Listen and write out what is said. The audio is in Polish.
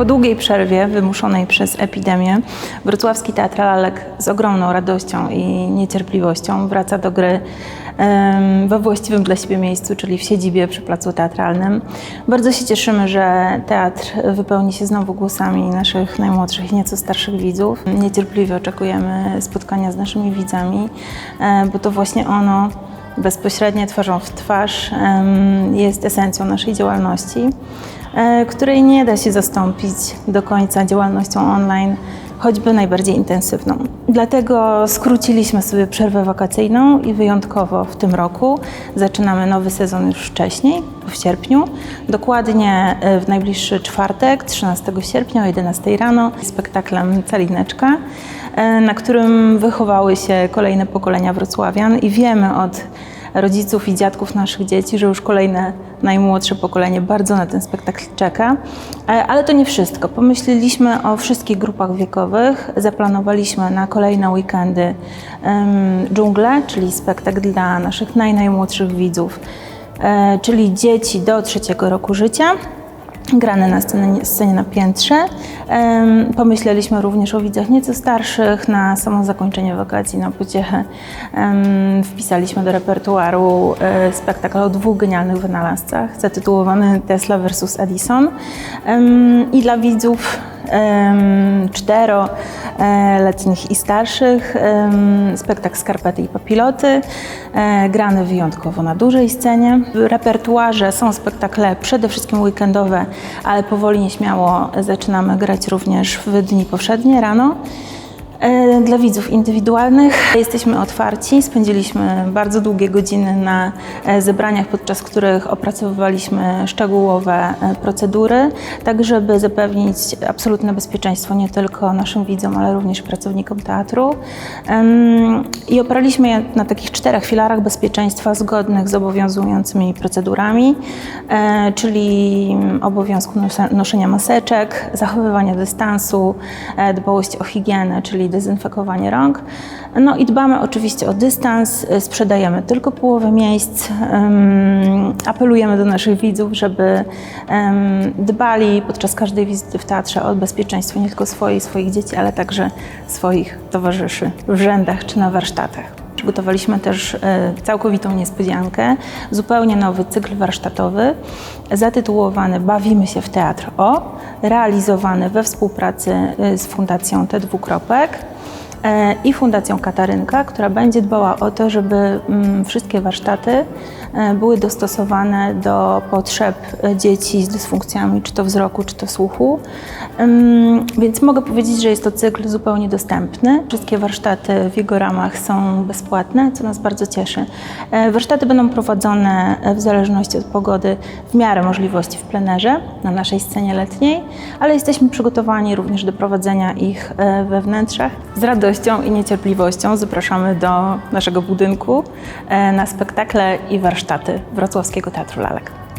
Po długiej przerwie wymuszonej przez epidemię, Wrocławski Teatr Lalek z ogromną radością i niecierpliwością wraca do gry we właściwym dla siebie miejscu, czyli w siedzibie przy Placu Teatralnym. Bardzo się cieszymy, że teatr wypełni się znowu głosami naszych najmłodszych i nieco starszych widzów. Niecierpliwie oczekujemy spotkania z naszymi widzami, e, bo to właśnie ono bezpośrednie twarzą w twarz jest esencją naszej działalności, e, której nie da się zastąpić do końca działalnością online, choćby najbardziej intensywną. Dlatego skróciliśmy sobie przerwę wakacyjną i wyjątkowo w tym roku zaczynamy nowy sezon już wcześniej, w sierpniu. Dokładnie e, w najbliższy czwartek, 13 sierpnia o 11 rano, spektaklem Calineczka, e, na którym wychowały się kolejne pokolenia wrocławian i wiemy od rodziców i dziadków naszych dzieci, że już kolejne najmłodsze pokolenie bardzo na ten spektakl czeka. E, Ale to nie wszystko. Pomyśleliśmy o wszystkich grupach wiekowych. Zaplanowaliśmy na kolejne weekendy dżunglę, czyli spektakl dla naszych naj, najmłodszych widzów, e, czyli dzieci do trzeciego roku życia grane na scenie, scenie na piętrze. Pomyśleliśmy również o widzach nieco starszych na samo zakończenie wakacji, na pociechę. Wpisaliśmy do repertuaru e, spektakl o dwóch genialnych wynalazcach, zatytułowany Tesla vs. Edison. I dla widzów czteroletnich i starszych spektakl Skarpety i Papiloty, e, grany wyjątkowo na dużej scenie. W repertuarze są spektakle przede wszystkim weekendowe, ale powoli nieśmiało zaczynamy grać również w dni powszednie rano. E, Dla widzów indywidualnych jesteśmy otwarci. Spędziliśmy bardzo długie godziny na e, zebraniach, podczas których opracowywaliśmy szczegółowe e, procedury, tak żeby zapewnić absolutne bezpieczeństwo nie tylko naszym widzom, ale również pracownikom teatru. I oparliśmy je na takich czterech filarach bezpieczeństwa zgodnych z obowiązującymi procedurami, czyli obowiązku noszenia maseczek, zachowywania dystansu, dbałość o higienę, czyli dezynfekowanie rąk. No i dbamy oczywiście o dystans, e, sprzedajemy tylko połowę miejsc. Em, Apelujemy do naszych widzów, żeby dbali podczas każdej wizyty w teatrze o bezpieczeństwo nie tylko swoje i swoich dzieci, ale także swoich towarzyszy w rzędach czy na warsztatach. Przygotowaliśmy też e, całkowitą niespodziankę, zupełnie nowy cykl warsztatowy zatytułowany Bawimy się w teatr O, realizowany we współpracy e, z Fundacją Te Dwukropek e, i Fundacją Katarynka, która będzie dbała o to, żeby mm, wszystkie warsztaty były dostosowane do potrzeb e, dzieci z dysfunkcjami, czy to wzroku, czy to słuchu. Więc mogę powiedzieć, że jest to cykl zupełnie dostępny. Wszystkie warsztaty w jego ramach są bezpłatne, co nas bardzo cieszy. E, Warsztaty będą prowadzone e, w zależności od pogody w miarę możliwości w plenerze na naszej scenie letniej, ale jesteśmy przygotowani również do prowadzenia ich e, we wnętrzach. Z radością i niecierpliwością zapraszamy do naszego budynku e, na spektakle i warsztaty Wrocławskiego Teatru Lalek.